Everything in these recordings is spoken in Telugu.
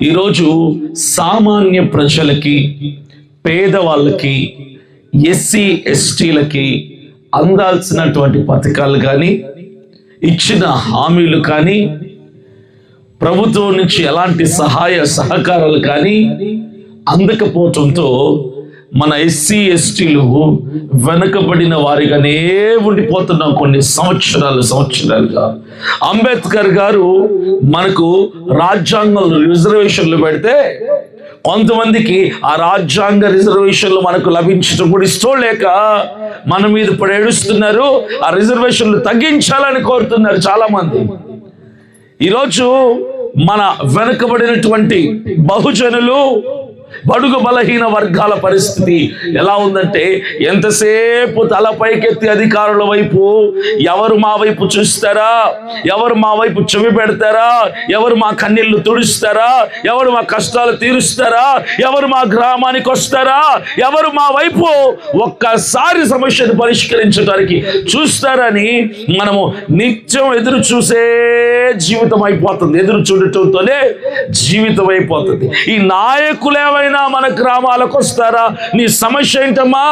ఈరోజు సామాన్య ప్రజలకి పేదవాళ్ళకి ఎస్సీ ఎస్టీలకి అందాల్సినటువంటి పథకాలు కానీ ఇచ్చిన హామీలు కానీ ప్రభుత్వం నుంచి ఎలాంటి సహాయ సహకారాలు కానీ అందకపోవటంతో మన ఎస్సీ ఎస్టీలు వెనకబడిన వారిగానే ఉండిపోతున్నాం కొన్ని సంవత్సరాలు సంవత్సరాలుగా. అంబేద్కర్ గారు మనకు రాజ్యాంగంలో రిజర్వేషన్లు పెడితే కొంతమందికి ఆ రాజ్యాంగ రిజర్వేషన్లు మనకు లభించడం కూడా ఇష్టం లేక మన మీద ఇప్పుడు ఏడుస్తున్నారు ఆ రిజర్వేషన్లు తగ్గించాలని కోరుతున్నారు చాలామంది. ఈరోజు మన వెనుకబడినటువంటి బహుజనులు బడుగు బలహీన వర్గాల పరిస్థితి ఎలా ఉందంటే ఎంతసేపు తల పైకెత్తి అధికారుల వైపు ఎవరు మా వైపు చూస్తారా? ఎవరు మా వైపు చెవి పెడతారా? ఎవరు మా కన్నీళ్ళు తుడుస్తారా? ఎవరు మా కష్టాలు తీరుస్తారా? ఎవరు మా గ్రామానికి వస్తారా? ఎవరు మా వైపు ఒక్కసారి సమస్యను పరిష్కరించడానికి చూస్తారని మనము నిత్యం ఎదురు చూసే జీవితం అయిపోతుంది. ఎదురు చూడటంతోనే జీవితం అయిపోతుంది. ఈ నాయకులు ఎవరైనా మన గ్రామాలకు వస్తారా? నీ సమస్య ఏంటమ్మా?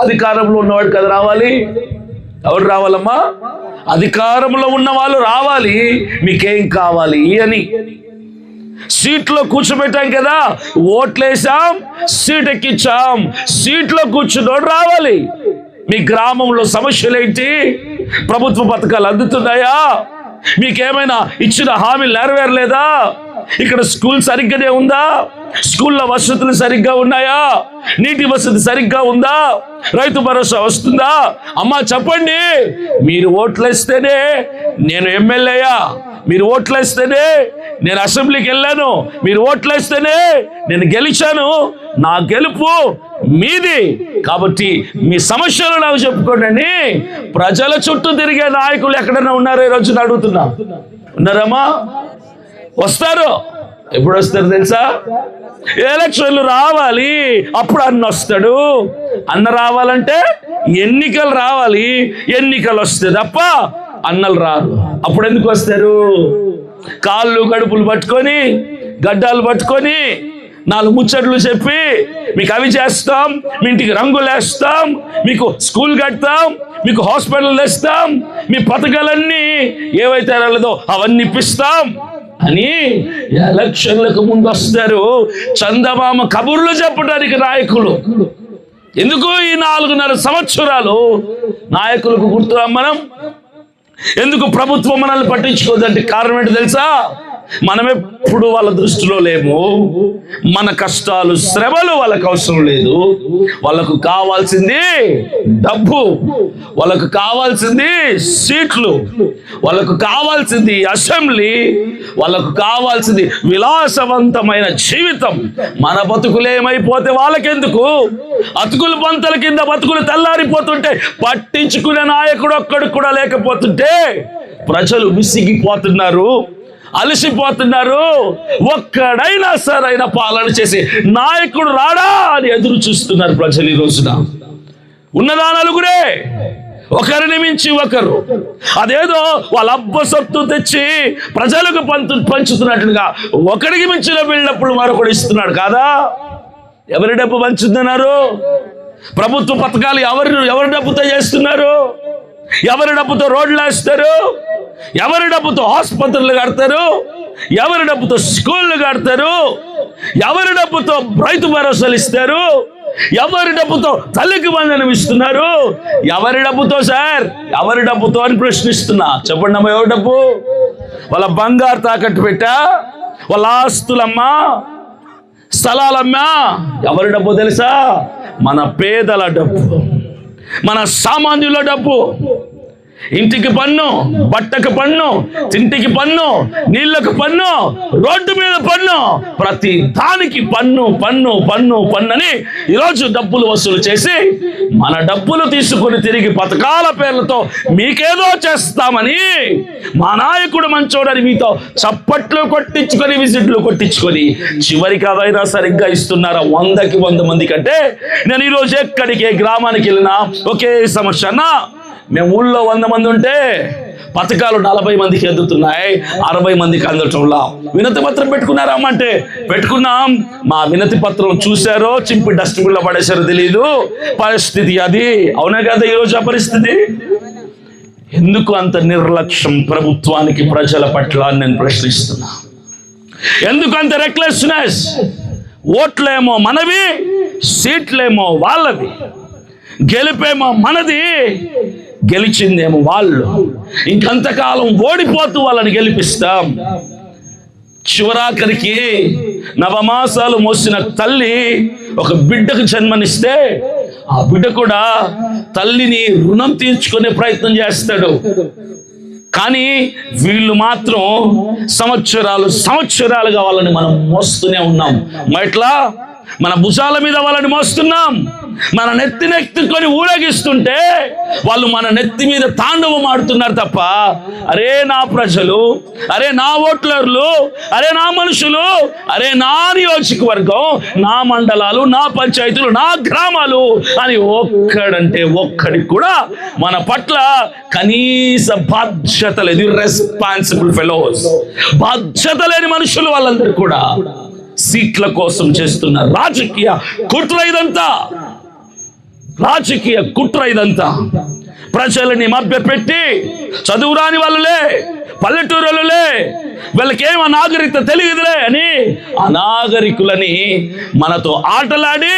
అధికారంలో ఉన్నవాడు కదా రావాలి? ఎవరు రావాలమ్మా? అధికారంలో ఉన్న వాళ్ళు రావాలి. మీకేం కావాలి అని. సీట్లో కూర్చోబెట్టాం కదా ఓట్లేసాం సీట్ ఎక్కించాం సీట్లో కూర్చున్నోడు రావాలి. మీ గ్రామంలో సమస్యలు ఏంటి ప్రభుత్వ పథకాలు అందుతున్నాయా? మీకేమైనా ఇచ్చిన హామీ నెరవేరలేదా? ఇక్కడ స్కూల్ సరిగ్గానే ఉందా? స్కూల్లో వసతులు సరిగ్గా ఉన్నాయా? నీటి వసతి సరిగ్గా ఉందా? రైతు భరోసా వస్తుందా? అమ్మా చెప్పండి. మీరు ఓట్లేస్తేనే నేను ఎమ్మెల్యేయా. మీరు ఓట్లేస్తేనే నేను అసెంబ్లీకి వెళ్ళాను. మీరు ఓట్లేస్తేనే నేను గెలిచాను. నా గెలుపు మీది. కాబట్టి మీ సమస్యలు నాకు చెప్పుకోండి ప్రజల చుట్టూ తిరిగే నాయకులు ఎక్కడైనా ఉన్నారో ఈ అడుగుతున్నా. ఉన్నారమ్మా? వస్తారు. ఎప్పుడు వస్తారు తెలుసా? ఎలక్షన్లు రావాలి. అప్పుడు అన్న వస్తాడు. అన్న రావాలంటే ఎన్నికలు రావాలి. ఎన్నికలు వస్తే తప్ప అన్నలు రారు. అప్పుడు ఎందుకు వస్తారు? కాళ్ళు గడుపులు పట్టుకొని గడ్డాలు పట్టుకొని నాలుగు ముచ్చట్లు చెప్పి మీకు అవి చేస్తాం మీ ఇంటికి రంగులు వేస్తాం మీకు స్కూల్ కడతాం మీకు హాస్పిటల్ తెస్తాం మీ పథకాలన్నీ ఏవైతే రాలేదో అవన్నీ ఇప్పిస్తాం. అని ఎలక్షన్లకు ముందు వస్తారు. చందమామ కబుర్లు చెప్పడానికి నాయకులు. ఎందుకు ఈ నాలుగున్నర సంవత్సరాలు నాయకులకు గుర్తురాం మనం? ఎందుకు ప్రభుత్వం మనల్ని పట్టించుకోదంటే కారణం ఏంటి తెలుసా? మనం ఎప్పుడు వాళ్ళ దృష్టిలో లేము. మన కష్టాలు శ్రమలు వాళ్ళకు అవసరం లేదు. వాళ్ళకు కావాల్సింది డబ్బు. వాళ్ళకు కావాల్సింది సీట్లు. వాళ్ళకు కావాల్సింది అసెంబ్లీ. వాళ్ళకు కావాల్సింది విలాసవంతమైన జీవితం. మన బతుకులు ఏమైపోతే వాళ్ళకెందుకు? అతుకులు పంతల కింద బతుకులు తెల్లారిపోతుంటే పట్టించుకునే నాయకుడు ఒక్కడికి కూడా లేకపోతుంటే ప్రజలు విసిగిపోతున్నారు. అలసిపోతున్నారు. ఒక్కడైనా సరైన పాలన చేసి నాయకుడు రాడా అని ఎదురు చూస్తున్నారు ప్రజలు ఈ రోజున. ఉన్నదా నలుగురే? ఒకరిని మించి ఒకరు. అదేదో వాళ్ళ అబ్బ సొత్తు తెచ్చి ప్రజలకు పంచు పంచుతున్నట్టుగా ఒకడికి మించిన వెళ్ళినప్పుడు మరొకడు ఇస్తున్నాడు కాదా? ఎవరి డబ్బు పంచుతున్నారు? ప్రభుత్వ పథకాలు ఎవరు ఎవరి డబ్బుతో చేస్తున్నారు? ఎవరి డబ్బుతో రోడ్లు వేస్తారు? ఎవరి డబ్బుతో ఆసుపత్రులు కడతారు? ఎవరి డబ్బుతో స్కూళ్ళు కడతారు? ఎవరి డబ్బుతో రైతు భరోసాలు ఇస్తారు? ఎవరి డబ్బుతో తల్లికి బంధనం ఇస్తున్నారు? ఎవరి డబ్బుతో సార్? ఎవరి డబ్బుతో అని ప్రశ్నిస్తున్నా. చెప్పండి అమ్మ ఎవరి డబ్బు? వాళ్ళ బంగారు తాకట్టు పెట్టా? వాళ్ళ ఆస్తులమ్మా? స్థలాలమ్మా? ఎవరి డబ్బు తెలుసా? మన పేదల డబ్బు. మన సామాన్యుల డబ్బు. ఇంటికి పన్ను బట్టకు పన్ను తింటికి పన్ను నీళ్ళకు పన్ను రోడ్డు మీద పన్ను ప్రతి దానికి పన్ను పన్ను పన్ను పన్ను అని ఈరోజు డబ్బులు వసూలు చేసి మన డబ్బులు తీసుకొని తిరిగి పథకాల పేర్లతో మీకేదో చేస్తామని మా నాయకుడు మంచోడని మీతో చప్పట్లు కొట్టించుకొని విజిట్లు కొట్టించుకొని చివరికి అదైనా సరిగ్గా ఇస్తున్నారా? వందకి వంద మంది కంటే నేను ఈరోజు ఎక్కడికి గ్రామానికి వెళ్ళినా ఒకే సమస్య అన్నా మేము ఊళ్ళో వంద మంది ఉంటే పథకాలు నలభై మందికి అందుతున్నాయి అరవై మందికి అందటంలా వినతి పత్రం పెట్టుకున్నారా అమ్మ పెట్టుకున్నాం. మా వినతి పత్రం చూశారో చింపి డస్ట్బిన్లో పడేశారో తెలియదు పరిస్థితి అది. అవునా కదా ఈరోజు ఆ పరిస్థితి? ఎందుకు అంత నిర్లక్ష్యం ప్రభుత్వానికి ప్రజల పట్ల అని నేను ప్రశ్నిస్తున్నా? ఎందుకు అంత రెక్లెస్నెస్ ఓట్లేమో మనవి సీట్లేమో వాళ్ళవి. గెలిపేమో మనది. గెలిచిందేమో వాళ్ళు. ఇంకంతకాలం ఓడిపోతూ వాళ్ళని గెలిపిస్తాం. చివరాఖరికి నవమాసాలు మోసిన తల్లి ఒక బిడ్డకు జన్మనిస్తే ఆ బిడ్డ కూడా తల్లిని రుణం తీర్చుకునే ప్రయత్నం చేస్తాడు. కానీ వీళ్ళు మాత్రం సంవత్సరాలు సంవత్సరాలుగా వాళ్ళని మనం మోస్తూనే ఉన్నాం. మరి ఎట్లా? మన భుజాల మీద వాళ్ళని మోస్తున్నాం. మన నెత్తి నెత్తుకొని ఊరేగిస్తుంటే వాళ్ళు మన నెత్తి మీద తాండవం ఆడుతున్నారు తప్ప అరే నా ప్రజలు అరే నా ఓట్లర్లు అరే నా మనుషులు అరే నా నియోజకవర్గం నా మండలాలు నా పంచాయతీలు నా గ్రామాలు అని ఒక్కడంటే ఒక్కడికి కూడా మన పట్ల కనీస బాధ్యత లేదు రెస్పాన్సిబుల్ ఫెలోస్ బాధ్యత లేని మనుషులు వాళ్ళందరూ కూడా సీట్ల కోసం చేస్తున్న రాజకీయ కుట్ర ఇదంతా. రాజకీయ కుట్ర ఇదంతా ప్రజలని మభ్యపెట్టి చదువురాని వాళ్ళులే పల్లెటూరులే వీళ్ళకేం అనాగరికత తెలియదులే అని అనాగరికులని మనతో ఆటలాడి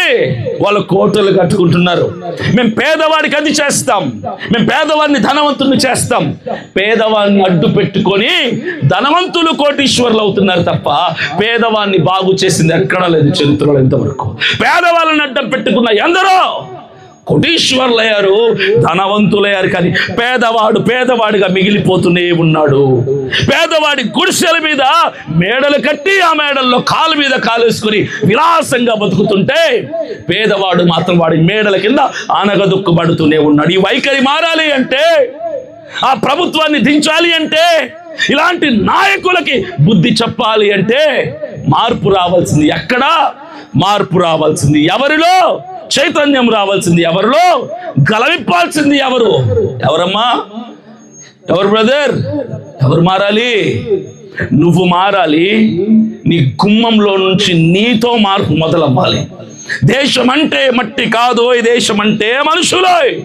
వాళ్ళ కోటలు కట్టుకుంటున్నారు. మేము పేదవాడికి అది చేస్తాం. మేము పేదవాడిని ధనవంతుని చేస్తాం. పేదవాడిని అడ్డు పెట్టుకొని ధనవంతులు కోటీశ్వర్లు అవుతున్నారు తప్ప పేదవాడిని బాగు చేసింది ఎక్కడా లేదు చరిత్రలో ఇంతవరకు. పేదవాళ్ళని అడ్డం పెట్టుకున్న ఎందరో కోటీశ్వర్లయ్యారు ధనవంతులయ్యారు కానీ పేదవాడు పేదవాడిగా మిగిలిపోతూనే ఉన్నాడు. పేదవాడి గుడిసెల మీద మేడలు కట్టి ఆ మేడల్లో కాలు మీద కాలేసుకుని విలాసంగా బతుకుతుంటే పేదవాడు మాత్రం వాడి మేడల కింద ఆనగదుక్కుబడుతూనే ఉన్నాడు. ఈ వైఖరి మారాలి అంటే ఆ ప్రభుత్వాన్ని దించాలి అంటే ఇలాంటి నాయకులకి బుద్ధి చెప్పాలి అంటే మార్పు రావాల్సింది ఎక్కడా? మార్పు రావాల్సింది ఎవరిలో? చైతన్యం రావాల్సింది ఎవరిలో? గలవిప్పాల్సింది ఎవరు? ఎవరమ్మా? ఎవరు బ్రదర్? ఎవరు మారాలి? నువ్వు మారాలి. నీ గుమ్మంలో నుంచి నీతో మార్పు మొదలవ్వాలి. దేశం అంటే మట్టి కాదు దేశం అంటే మనుషులే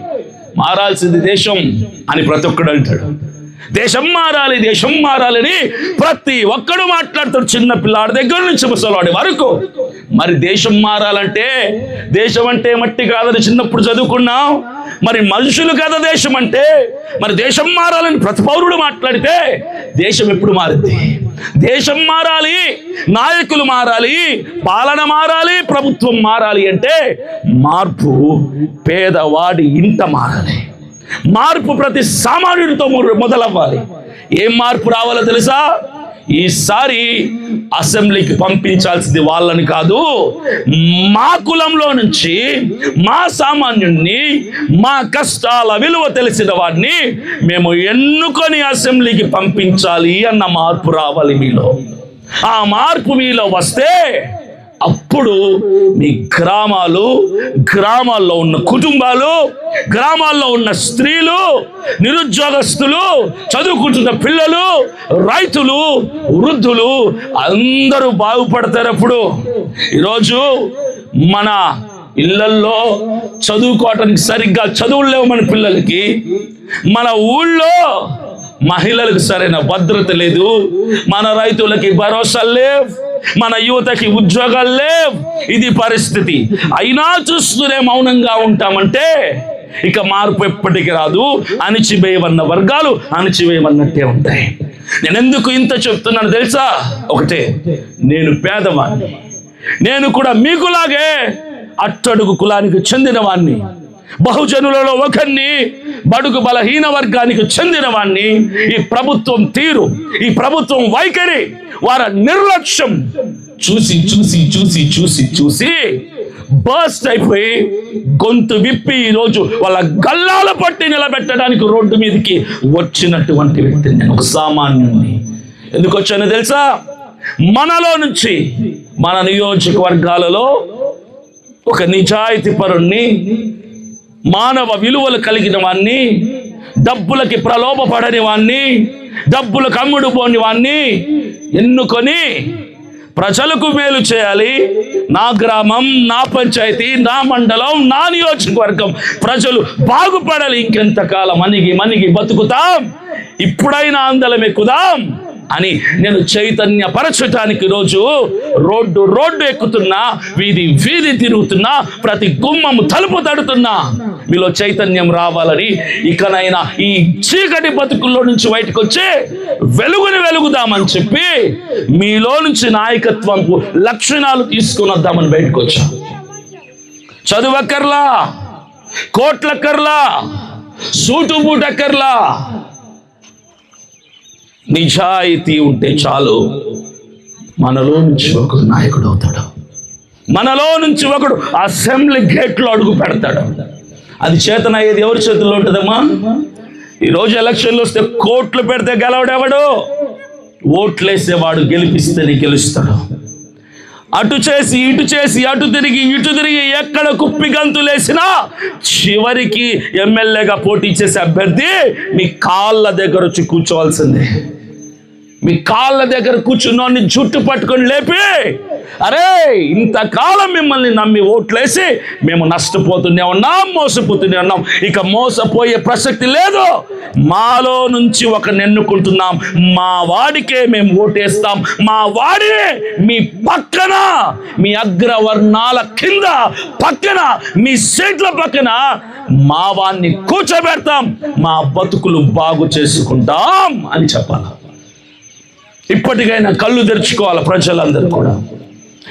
మారాల్సింది దేశం అని ప్రతి ఒక్కడు అంటాడు. దేశం మారాలి దేశం మారాలని ప్రతి ఒక్కడు మాట్లాడతాడు చిన్న పిల్లాడి దగ్గర నుంచి ముసలాడి వరకు. మరి దేశం మారాలంటే దేశం అంటే మట్టి కాదని చిన్నప్పుడు చదువుకున్నాం. మరి మనుషులు కదా దేశం అంటే. మరి దేశం మారాలని ప్రతి పౌరుడు మాట్లాడితే దేశం ఎప్పుడు మారుద్ది దేశం మారాలి నాయకులు మారాలి పాలన మారాలి ప్రభుత్వం మారాలి అంటే మార్పు పేదవాడి ఇంట మారాలి. మార్పు ప్రతి సామాన్యుడితో మొదలవ్వాలి. ఏం మార్పు రావాలో తెలుసా? ఈసారి అసెంబ్లీకి పంపించాల్సింది వాళ్ళని కాదు మా కులంలో నుంచి మా సామాన్యుణ్ణి మా కష్టాల విలువ తెలిసిన వాడిని మేము ఎన్నుకొని అసెంబ్లీకి పంపించాలి అన్న మార్పు రావాలి మీలో. ఆ మార్పు మీలో వస్తే అప్పుడు మీ గ్రామాలు గ్రామాల్లో ఉన్న కుటుంబాలు గ్రామాల్లో ఉన్న స్త్రీలు నిరుద్యోగస్తులు చదువుకుంటున్న పిల్లలు రైతులు వృద్ధులు అందరూ బాగుపడతారు అప్పుడు. ఈరోజు మన ఇళ్ళల్లో చదువుకోవటానికి సరిగ్గా చదువులు లేవు మన పిల్లలకి. మన ఊళ్ళో మహిళలకు సరైన భద్రత లేదు. మన రైతులకి భరోసా లేవు. మన యువతకి ఉద్యోగాలు లేవు. ఇది పరిస్థితి. అయినా చూస్తూనే మౌనంగా ఉంటామంటే ఇక మార్పు ఎప్పటికి రాదు. అణిచివేయవన్న వర్గాలు అణిచివేయమన్నట్టే ఉంటాయి. నేను ఎందుకు ఇంత చెప్తున్నాను తెలుసా? ఒకటే నేను పేదవాడిని నేను కూడా మీకులాగే అట్టడుగు కులానికి చెందినవాణ్ణి. బహుజనులలో ఒకరిని బడుగు బలహీన వర్గానికి చెందిన వాణ్ణి ఈ ప్రభుత్వం తీరు ఈ ప్రభుత్వం వైఖరి వారి నిర్లక్ష్యం. చూసి చూసి చూసి చూసి చూసి బస్ట్ అయిపోయి గొంతు విప్పి ఈరోజు వాళ్ళ గల్లాల పట్టి నిలబెట్టడానికి రోడ్డు మీదకి వచ్చినటువంటి వ్యక్తి నేను ఒక సామాన్యుణ్ణి. ఎందుకు వచ్చానో తెలుసా? మనలో నుంచి మన నియోజకవర్గాలలో ఒక నిజాయితీ పరుణ్ణి మానవ విలువలు కలిగిన వాణ్ణి డబ్బులకి ప్రలోభపడని వాణ్ణి డబ్బులకు అమ్ముడు పోని వాణ్ణి ఎన్నుకొని ప్రజలకు మేలు చేయాలి. నా గ్రామం నా పంచాయతీ నా మండలం నా నియోజకవర్గం ప్రజలు బాగుపడాలి. ఇంకెంతకాలం మనిగి మనిగి బతుకుతాం. ఇప్పుడైనా అందలం ఎక్కుదాం. అని నేను చైతన్యపరచటానికి రోజు రోడ్డు రోడ్డు ఎక్కుతున్నా వీధి వీధి తిరుగుతున్నా ప్రతి గుమ్మం తలుపు తడుతున్నా. మీలో చైతన్యం రావాలని ఇకనైనా ఈ చీకటి బతుకుల్లో నుంచి బయటకు వచ్చి వెలుగుని వెలుగుదామని చెప్పి మీలో నుంచి నాయకత్వంకు లక్షణాలు తీసుకుని వద్దామని బయటకు వచ్చా చదువక్కర్లా కోట్లక్కర్లా సూటు బూటక్కర్లా నిజాయితీ ఉంటే చాలు. మనలో నుంచి ఒకడు నాయకుడు అవుతాడు. మనలో నుంచి ఒకడు అసెంబ్లీ గేట్లో అడుగు పెడతాడు. అది చేతన అయ్యేది ఎవరి చేతుల్లో ఉంటుందమ్మా? ఈరోజు ఎలక్షన్లు వస్తే కోట్లు పెడితే గెలవడెవడు? ఓట్లేసేవాడు గెలిపిస్తేనే గెలుస్తాడు. అటు చేసి ఇటు చేసి అటు తిరిగి ఇటు తిరిగి ఎక్కడ కుప్పి గంతులేసినా చివరికి ఎమ్మెల్యేగా పోటీ చేసే అభ్యర్థి మీ కాళ్ళ దగ్గర వచ్చి కూర్చోవాల్సిందే. మీ కాళ్ళ దగ్గర కూర్చున్నోని జుట్టు పట్టుకొని లేపి అరే ఇంతకాలం మిమ్మల్ని నమ్మి ఓట్లేసి మేము నష్టపోతూనే ఉన్నాం మోసపోతూనే ఉన్నాం. ఇక మోసపోయే ప్రసక్తి లేదు. మాలో నుంచి ఒక ఎన్నుకుంటున్నాం. మా వాడికే మేము ఓటేస్తాం. మా వాడినే మీ పక్కన మీ అగ్రవర్ణాల కింద పక్కన మీ సీట్ల పక్కన మా వాడిని కూర్చోబెడతాం. మా బతుకులు బాగు చేసుకుంటాం అని చెప్పాలి? ఇప్పటికైనా కళ్ళు తెరుచుకోవాలి ప్రజలందరూ కూడా.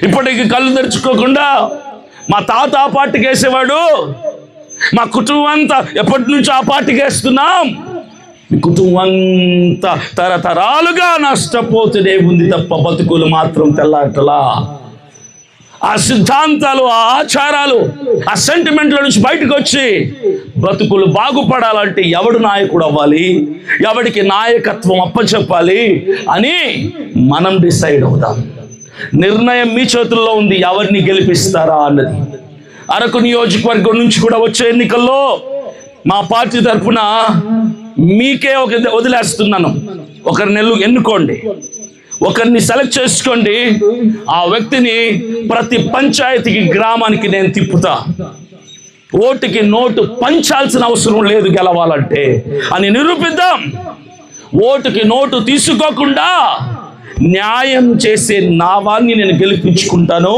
ఇప్పటికి కళ్ళు తెరుచుకోకుండా మా తాత ఆ పార్టీకి వేసేవాడు. మా కుటుంబం అంతా ఎప్పటి నుంచో ఆ పార్టీకి వేస్తున్నాం. మీ కుటుంబం అంతా తరతరాలుగా నష్టపోతూనే ఉంది తప్ప బతుకులు మాత్రం తెల్లటలా ఆ సిద్ధాంతాలు ఆ ఆచారాలు ఆ సెంటిమెంట్ల నుంచి బయటకు వచ్చి బ్రతుకులు బాగుపడాలంటే ఎవడు నాయకుడు అవ్వాలి? ఎవడికి నాయకత్వం అప్పచెప్పాలి అని మనం డిసైడ్ అవుదాం. నిర్ణయం మీ చేతుల్లో ఉంది ఎవరిని గెలిపిస్తారా అన్నది. అరకు నియోజకవర్గం నుంచి కూడా వచ్చే ఎన్నికల్లో మా పార్టీ తరఫున మీకే ఒక వదిలేస్తున్నాను. ఒకరిని ఎల్లు ఎన్నుకోండి. ఒకరిని సెలెక్ట్ చేసుకోండి. ఆ వ్యక్తిని ప్రతి పంచాయతీకి గ్రామానికి నేను తిప్పుతా. ఓటుకి నోటు పంచాల్సిన అవసరం లేదు గెలవాలంటే. అని నిరూపిద్దాం. ఓటుకి నోటు తీసుకోకుండా న్యాయం చేసే నావాన్ని నేను గెలిపించుకుంటాను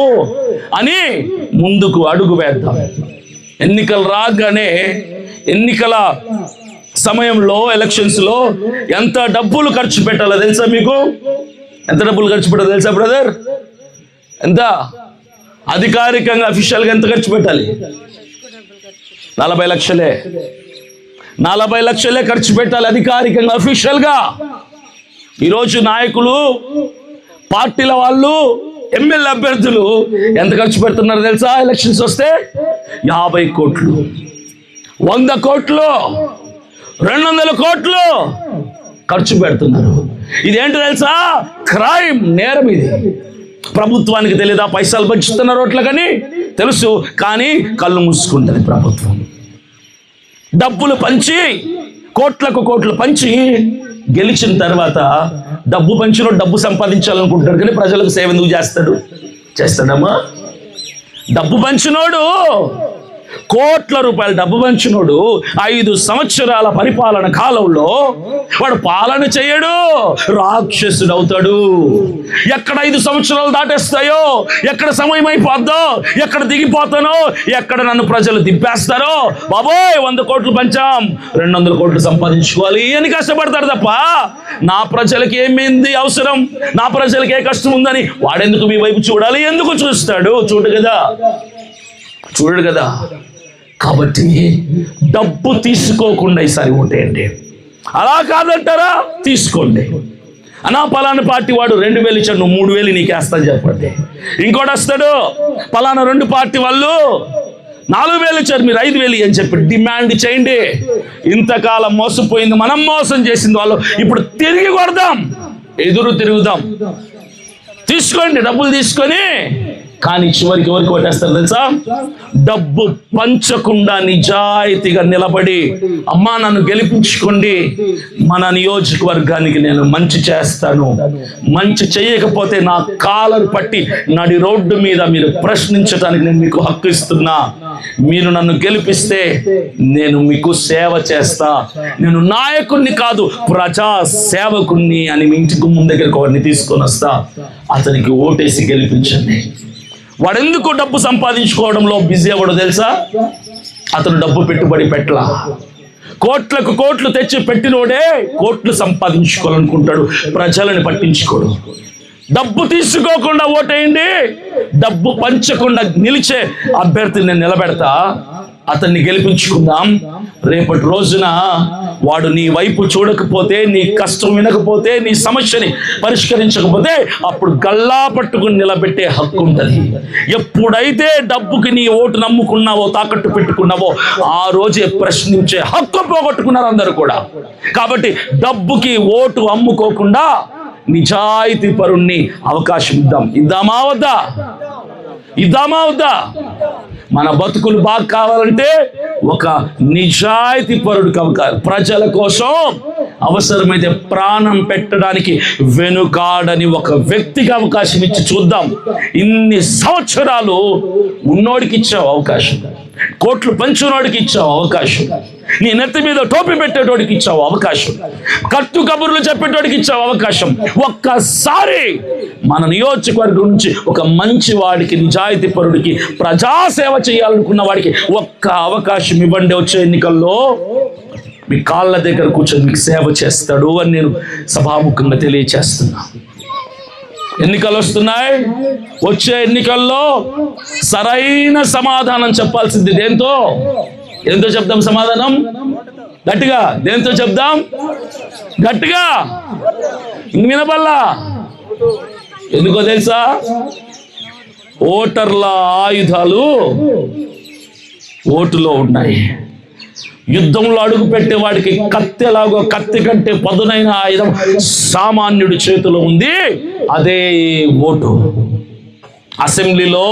అని ముందుకు అడుగు వేద్దాం. ఎన్నికలు రాగానే ఎన్నికల సమయంలో ఎలక్షన్స్లో ఎంత డబ్బులు ఖర్చు పెట్టాలో తెలుసా మీకు? ఎంత డబ్బులు ఖర్చు పెట్టాలి తెలుసా బ్రదర్? ఎంత? అధికారికంగా అఫీషియల్గా ఎంత ఖర్చు పెట్టాలి? నలభై లక్షలే. నలభై లక్షలే ఖర్చు పెట్టాలి అధికారికంగా అఫీషియల్గా ఈరోజు నాయకులు పార్టీల వాళ్ళు ఎమ్మెల్యే అభ్యర్థులు ఎంత ఖర్చు పెడుతున్నారు తెలుసా? ఎలక్షన్స్ వస్తే యాభై కోట్లు. వంద కోట్లు. రెండు వందల కోట్లు ఖర్చు పెడుతున్నారు. ఇదేంటి తెలుసా? క్రైమ్ నేరం ఇది. ప్రభుత్వానికి తెలియదా పైసలు పంచుతున్నారు రోడ్ల కానీ తెలుసు కానీ కళ్ళు మూసుకుంటుంది ప్రభుత్వం. డబ్బులు పంచి కోట్లకు కోట్లు పంచి గెలిచిన తర్వాత డబ్బు పంచిన డబ్బు సంపాదించాలనుకుంటాడు కానీ ప్రజలకు సేవ ఎందుకు చేస్తాడు? చేస్తాడమ్మా. డబ్బు పంచినోడు కోట్ల రూపాయల డబ్బు పంచినోడు ఐదు సంవత్సరాల పరిపాలన కాలంలో వాడు పాలన చేయడు రాక్షసుడు అవుతాడు ఎక్కడ ఐదు సంవత్సరాలు దాటేస్తాయో ఎక్కడ సమయం అయిపోద్దో ఎక్కడ దిగిపోతానో ఎక్కడ నన్ను ప్రజలు దింపేస్తారో బాబోయ్ వంద కోట్లు పంచాం రెండు వందల కోట్లు సంపాదించుకోవాలి అని కష్టపడతాడు తప్ప నా ప్రజలకి ఏమైంది అవసరం? నా ప్రజలకి ఏ కష్టం ఉందని వాడెందుకు మీ వైపు చూడాలి? ఎందుకు చూస్తాడు? చూడు కదా. చూడడు కదా. కాబట్టి డబ్బు తీసుకోకుండా ఈసారి ఓటేయండి. అలా కాదంటారా? తీసుకోండి. అనా పలానా పార్టీ వాడు రెండు వేలు ఇచ్చాడు నువ్వు మూడు వేలు నీకు వేస్తాను చెప్పండి. ఇంకోటి వస్తాడు పలానా రెండు పార్టీ వాళ్ళు నాలుగు వేలు ఇచ్చారు మీరు ఐదు వేలు అని చెప్పి డిమాండ్ చేయండి. ఇంతకాలం మోసపోయింది మనం మోసం చేసింది వాళ్ళు. ఇప్పుడు తిరిగి కొడదాం ఎదురు తిరుగుదాం. తీసుకోండి డబ్బులు తీసుకొని కానీ చివరికి ఎవరికి ఓటేస్తారు తెలుసా? డబ్బు పంచకుండా నిజాయితీగా నిలబడి అమ్మా నన్ను గెలిపించుకోండి మన నియోజకవర్గానికి నేను మంచి చేస్తాను. మంచి చేయకపోతే నా కాలను పట్టి నడి రోడ్డు మీద మీరు ప్రశ్నించడానికి నేను మీకు హక్కు ఇస్తున్నా. మీరు నన్ను గెలిపిస్తే నేను మీకు సేవ చేస్తా. నేను నాయకుణ్ణి కాదు ప్రజా సేవకుణ్ణి అని మీ ఇంటికి ముందు దగ్గరకు వారిని తీసుకొని వస్తా. అతనికి ఓటేసి గెలిపించండి. వాడు ఎందుకు డబ్బు సంపాదించుకోవడంలో బిజీ అవ్వడు తెలుసా? అతను డబ్బు పెట్టుబడి పెట్టలా. కోట్లకు కోట్లు తెచ్చి పెట్టినోడే కోట్లు సంపాదించుకోవాలనుకుంటాడు. ప్రజలను పట్టించుకోడు. డబ్బు తీసుకోకుండా ఓటేయండి. డబ్బు పంచకుండా నిలిచే అభ్యర్థిని నేను నిలబెడతా. అతన్ని గెలిపించుకుందాం. రేపటి రోజున వాడు నీ వైపు చూడకపోతే నీ కష్టం వినకపోతే నీ సమస్యని పరిష్కరించకపోతే అప్పుడు గల్లా పట్టుకుని నిలబెట్టే హక్కు ఉంటుంది. ఎప్పుడైతే డబ్బుకి నీ ఓటు నమ్ముకున్నావో తాకట్టు పెట్టుకున్నావో ఆ రోజే ప్రశ్నించే హక్కు పోగొట్టుకున్నారు అందరూ కూడా. కాబట్టి డబ్బుకి ఓటు అమ్ముకోకుండా నిజాయితీ పరుణ్ణి అవకాశం ఇద్దాం. ఇద్దామా వద్దా? ఇద్దామా వద్దా? మన బతుకులు బాగా కావాలంటే ఒక నిజాయితీ పరుడు అవకాశం ప్రజల కోసం అవసరమైతే ప్రాణం పెట్టడానికి వెనుకాడని ఒక వ్యక్తికి అవకాశం ఇచ్చి చూద్దాం. ఇన్ని సంవత్సరాలు ఉన్నోడికి ఇచ్చావు అవకాశం. కోట్లు పంచునోడికి ఇచ్చావు అవకాశం. నీ నెత్తి మీద టోపీ పెట్టేటోడికి ఇచ్చావు అవకాశం. కట్టు కబుర్లు చెప్పేటోడికి ఇచ్చావు అవకాశం. ఒక్కసారి మన నియోజకవర్గం నుంచి ఒక మంచి వాడికి నిజాయితీ పరుడికి ప్రజాసేవ చేయాలనుకున్న వాడికి ఒక్క అవకాశం ఇవ్వండి వచ్చే ఎన్నికల్లో. మీ కాళ్ళ దగ్గర కూర్చొని మీకు సేవ చేస్తాడు అని నేను సభాముఖంగా తెలియచేస్తున్నా. ఎన్నికలు వస్తున్నాయి. వచ్చే ఎన్నికల్లో సరైన సమాధానం చెప్పాల్సింది దేంతో? దేంతో చెప్దాం సమాధానం? గట్టిగా దేంతో చెప్దాం? గట్టిగా. వినబల్లా ఎందుకో తెలుసా? ఓటర్ల ఆయుధాలు ఓటులో ఉన్నాయి. యుద్ధంలో అడుగు పెట్టేవాడికి వాడికి కత్తెలాగో కత్తి కంటే పదునైన ఆయుధం సామాన్యుడి చేతిలో ఉంది. అదే ఓటు. అసెంబ్లీలో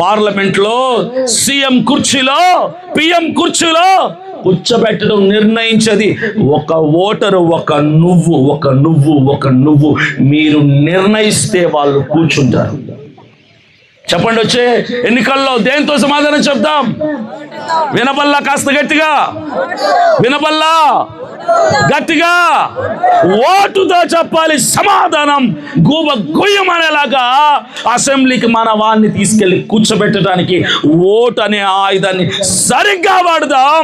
పార్లమెంట్లో సీఎం కుర్చీలో పిఎం కుర్చీలో కూర్చోబెట్టడం నిర్ణయించేది ఒక ఓటరు ఒక నువ్వు ఒక నువ్వు ఒక నువ్వు. మీరు నిర్ణయిస్తే వాళ్ళు కూర్చుంటారు. చెప్పండి వచ్చే ఎన్నికల్లో దేంతో సమాధానం చెప్తాం వినబల్లా కాస్త గట్టిగా. వినబల్లా గట్టిగా. ఓటుతో చెప్పాలి సమాధానం. గూబ గుయ్యమనేలాగా అసెంబ్లీకి మన వాడిని తీసుకెళ్ళి కూర్చోబెట్టడానికి ఓటు అనే ఆయుధాన్ని సరిగ్గా వాడుదాం.